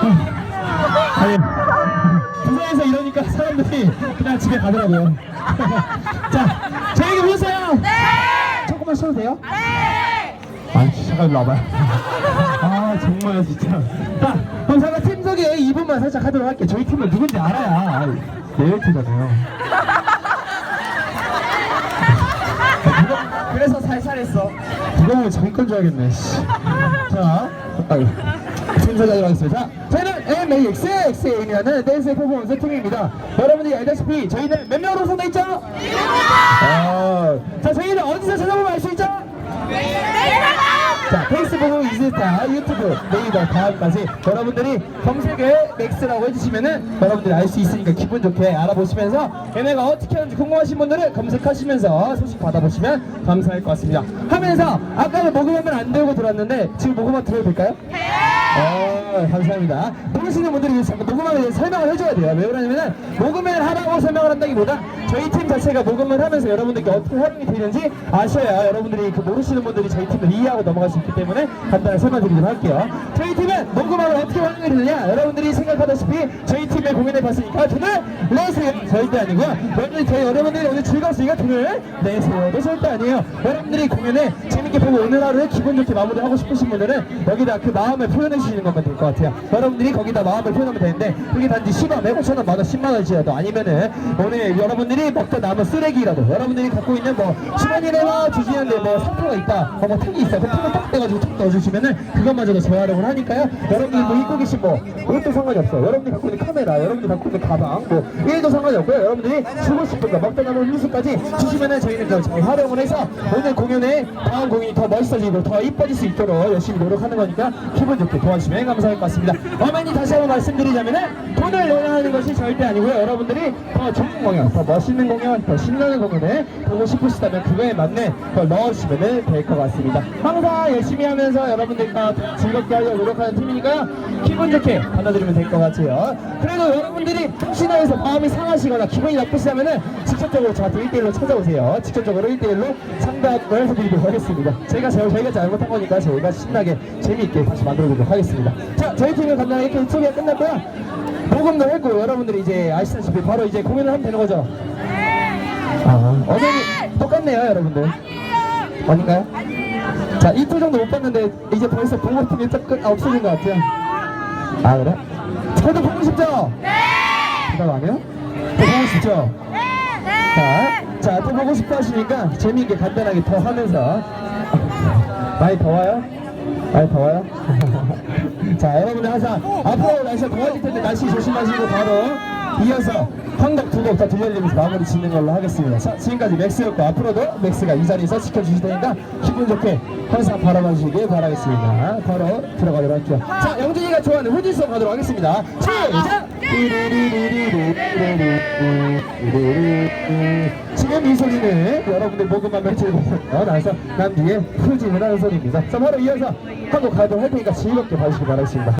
아니 부산에서 이러니까 사람들이 그냥 집에 가더라고요. 자, 저에게 보세요. 네. 조금만 쉬어도 돼요? 네. 아, 잠깐 일로 와봐요. 아, 정말 진짜. 자, 그럼 제가 팀 소개 2분만 살짝 하도록 할게요. 저희 팀은 누군지 알아야 내일 팀이잖아요. 그래서 살살했어. 누가 보면 알겠네. 씨. 자, 아유. 팀사자로 하겠습니다. 자, 저희는 MAXXA라는 댄스 퍼포먼스 팀입니다. 여러분들이 알다시피 저희는 몇 명으로 구성되어 있죠? 아, 자, 저희는 어디서 찾아보면 알 수 있죠? 자, 페이스북, 인스타, 유튜브, 네이버, 다음까지 여러분들이 검색을 맥스라고 해주시면은 여러분들이 알 수 있으니까 기분 좋게 알아보시면서 얘네가 어떻게 하는지 궁금하신 분들은 검색하시면서 소식 받아보시면 감사할 것 같습니다. 하면서 아까는 모금하면 안 되고 들었는데 지금 모금만 들어도 될까요? 어, 감사합니다. 모르시는 분들이 대해서 설명을 해줘야 돼요. 왜 그러냐면은 모금을 하라고 설명을 한다기보다 저희 팀 자체가 모금을 하면서 여러분들께 어떻게 활용이 되는지 아셔야 여러분들이 그 모르시는 분들이 저희 팀을 이해하고 넘어갈 수 있기 때문에 간단히 설명드리도록 할게요. 저희 팀은 모금함을 어떻게 활용이 되느냐? 여러분들이 생각하다시피 저희 팀의 공연을 봤으니까 돈을 내세요. 절대 아니고요. 여러분들이 저희 여러분들이 오늘 즐거웠으니까 돈을 내세요도 절대 아니에요. 여러분들이 공연을 재밌게 보고 오늘 하루에 기분 좋게 마무리하고 싶으신 분들은 여기다 그 마음을 표현해 주시는 것만 될 것 같아요. 여러분들이 거기다 마음을 표현하면 되는데 그게 단지 10원, 100원, 만원, 10만 원이라도 아니면은 오늘 여러분들이 먹다 남은 쓰레기라도 여러분들이 갖고 있는 뭐 주머니에나 주시는데 뭐 상표가 있다, 어, 뭐 턱이 있어, 그 턱을 딱 떼가지고 턱 넣어주시면은 그것마저도 재활용을 하니까요. 여러분들이 뭐 입고 계신 뭐 옷도 상관이 없어요. 여러분들이 갖고 있는 카메라, 여러분들이 갖고 있는 가방, 뭐 일도 상관이 없고요. 여러분들이 주고 싶은 거 먹다 남은 음식까지 주시면은 저희는 그걸 잘 활용을 해서 오늘 공연에 다음 공연이 더 멋있어지고 더 이뻐질 수 있도록 열심히 노력하는 거니까 기분 좋게 도와주시면 감사할 것 같습니다. 어머니 다시 한번 말씀드리자면은 돈을 내야 하는 것이 절대 아니고요. 여러분들이 더 좋은 공연, 더 멋있는 공연, 더 신나는 공연을 보고 싶으시다면 그거에 맞는 걸 넣어주시면 될 것 같습니다. 항상 열심히 하면서 여러분들과 즐겁게 하려고 노력하는 팀이니까요. 기분 좋게 받아들이면 될 것 같아요. 그래도 여러분들이 해서 마음이 상하시거나 기분이 나쁘시다면은 직접적으로 저한테 1대1로 찾아오세요. 직접적으로 1대1로 상담을 해드리도록 하겠습니다. 제가 저, 저희가 잘못한 거니까 저희가 신나게 재미있게 다시 만들어보도록 하겠습니다. 자, 저희 팀은 간단하게 이렇게 소개가 끝났고요. 녹음도 했고 여러분들이 이제 아시다시피 바로 이제 공연을 하면 되는 거죠? 아, 어제는 똑같네요, 여러분들. 아닌가요? 자, 이틀 정도 못 봤는데 이제 벌써 끝, 아, 없어진 것 같아요. 아, 그래? 저도 보고 싶죠? 네! 대답 안 해요? 더 보고 싶죠? 자, 자, 또 보고 싶어 하시니까 재미있게 간단하게 더 하면서 많이 더워요? 많이 더워요? 자, 여러분들 항상 앞으로 날씨가 더워질 텐데 날씨 조심하시고 바로 이어서 한 곡, 두 곡 더 들려드리면서 마무리 짓는 걸로 하겠습니다. 자, 지금까지 맥스였고 앞으로도 맥스가 이 자리에서 지켜주실 테니까 기분 좋게 항상 바라봐 주시길 바라겠습니다. 바로 들어가도록 할게요. 자, 영준이가 좋아하는 후지송 가도록 하겠습니다. 시작! 지금 이 소리는 여러분들 목음만 맺히고 나서 난 뒤에 후진을 하는 소리입니다. 자, 바로 이어서 한 곡 가도록 할 테니까 즐겁게 봐주시기 바라겠습니다.